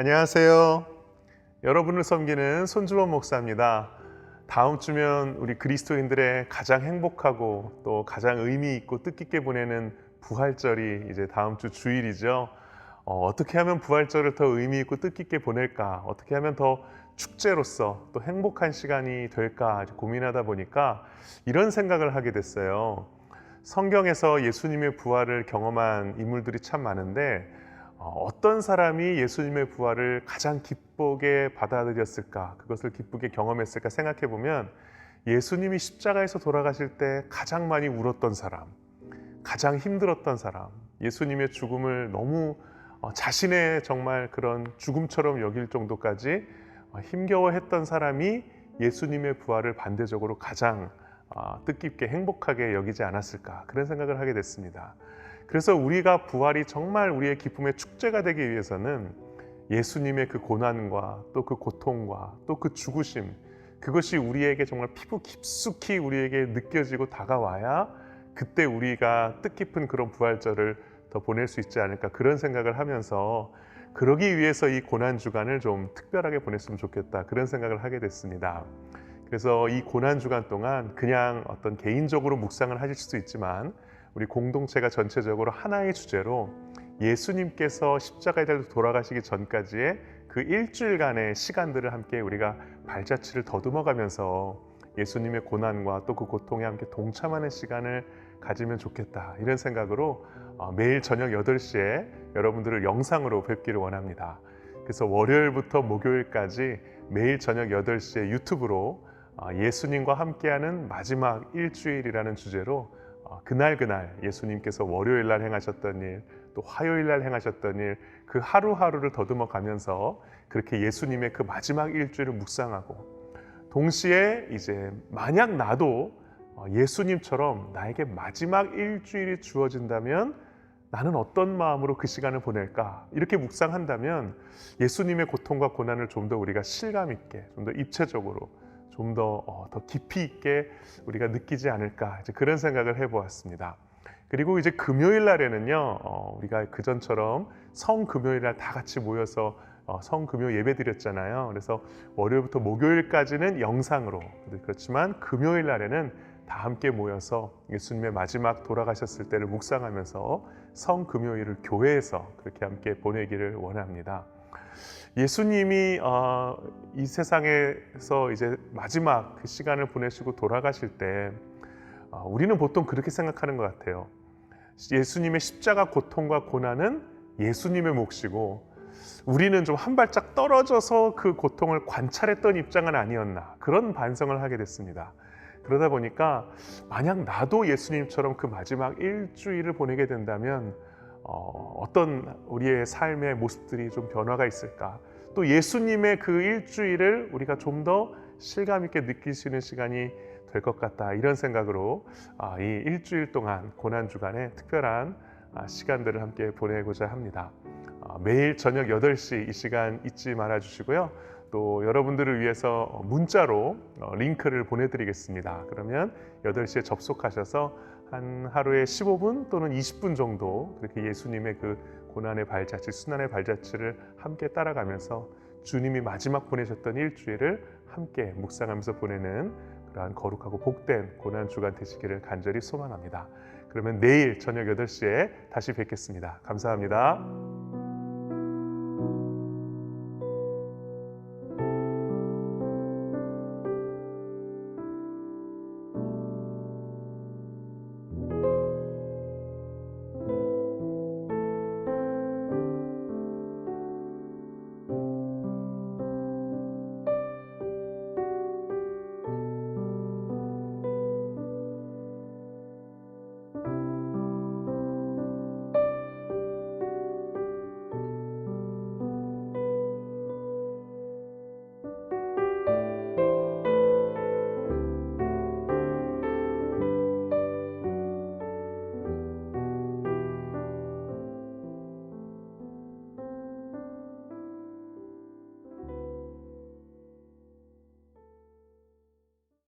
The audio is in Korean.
안녕하세요. 여러분을 섬기는 손주범 목사입니다. 다음 주면 우리 그리스도인들의 가장 행복하고 또 가장 의미 있고 뜻깊게 보내는 부활절이 이제 다음 주 주일이죠. 어, 떻게 하면 부활절을 더 의미 있고 뜻깊게 보낼까? 어떻게 하면 더 축제로서 또 행복한 시간이 될까 고민하다 보니까 이런 생각을 하게 됐어요. 성경에서 예수님의 부활을 경험한 인물들이 참 많은데 어, 어떤 사람이 예수님의 부활을 가장 기쁘게 받아들였을까? 그것을 기쁘게 경험했을까 생각해 보면 예수님이 십자가에서 돌아가실 때 가장 많이 울었던 사람, 가장 힘들었던 사람, 예수님의 죽음을 너무 어, 자신의 정말 그런 죽음처럼 여길 정도까지 어, 힘겨워했던 사람이 예수님의 부활을 반대적으로 가장 어, 뜻깊게 행복하게 여기지 않았을까 그런 생각을 하게 됐습니다. 그래서 우리가 부활이 정말 우리의 기쁨의 축제가 되기 위해서는 예수님의 그 고난과 또 그 고통과 또 그 죽으심 그것이 우리에게 정말 피부 깊숙이 우리에게 느껴지고 다가와야 그때 우리가 뜻깊은 그런 부활절을 더 보낼 수 있지 않을까 그런 생각을 하면서 그러기 위해서 이 고난 주간을 좀 특별하게 보냈으면 좋겠다 그런 생각을 하게 됐습니다. 그래서 이 고난 주간 동안 그냥 어떤 개인적으로 묵상을 하실 수도 있지만 우리 공동체가 전체적으로 하나의 주제로 예수님께서 십자가에 달려 돌아가시기 전까지의 그 일주일간의 시간들을 함께 우리가 발자취를 더듬어가면서 예수님의 고난과 또 그 고통에 함께 동참하는 시간을 가지면 좋겠다 이런 생각으로 어, 매일 저녁 8시에 여러분들을 영상으로 뵙기를 원합니다. 그래서 월요일부터 목요일까지 매일 저녁 8시에 유튜브로 어, 예수님과 함께하는 마지막 일주일이라는 주제로 어, 그날 그날 예수님께서 월요일 날 행하셨던 일, 또 화요일 날 행하셨던 일, 그 하루하루를 더듬어 가면서 그렇게 예수님의 그 마지막 일주일을 묵상하고 동시에 이제 만약 나도 어, 예수님처럼 나에게 마지막 일주일이 주어진다면 나는 어떤 마음으로 그 시간을 보낼까? 이렇게 묵상한다면 예수님의 고통과 고난을 좀 더 우리가 실감 있게, 좀 더 입체적으로, 좀더 어, 더 깊이 있게 우리가 느끼지 않을까 이제 그런 생각을 해보았습니다. 그리고 이제 금요일 날에는요, 어, 우리가 그 전처럼 성 금요일 날 다 같이 모여서 어, 성 금요 예배 드렸잖아요. 그래서 월요일부터 목요일까지는 영상으로 그렇지만 금요일 날에는 다 함께 모여서 예수님의 마지막 돌아가셨을 때를 묵상하면서 성 금요일을 교회에서 그렇게 함께 보내기를 원합니다. 예수님이 어, 이 세상에서 이제 마지막 그 시간을 보내시고 돌아가실 때 어, 우리는 보통 그렇게 생각하는 것 같아요. 예수님의 십자가 고통과 고난은 예수님의 몫이고 우리는 좀 한 발짝 떨어져서 그 고통을 관찰했던 입장은 아니었나 그런 반성을 하게 됐습니다. 그러다 보니까 만약 나도 예수님처럼 그 마지막 일주일을 보내게 된다면 어, 떤 우리의 삶의 모습들이 좀 변화가 있을까? 또 예수님의 그 일주일을 우리가 좀 더 실감 있게 느낄 수 있는 시간이 될 것 같다 이런 생각으로 아, 이 일주일 동안 고난 주간에 특별한 아, 시간들을 함께 보내고자 합니다. 아, 매일 저녁 8시 이 시간 잊지 말아 주시고요. 또 여러분들을 위해서 문자로 어, 링크를 보내드리겠습니다. 그러면 8시에 접속하셔서 한 하루에 15분 또는 20분 정도 그렇게 예수님의 그 고난의 발자취, 순환의 발자취를 함께 따라가면서 주님이 마지막 보내셨던 일주일을 함께 묵상하면서 보내는 그러한 거룩하고 복된 고난 주간 되시기를 간절히 소망합니다. 그러면 내일 저녁 8시에 다시 뵙겠습니다. 감사합니다.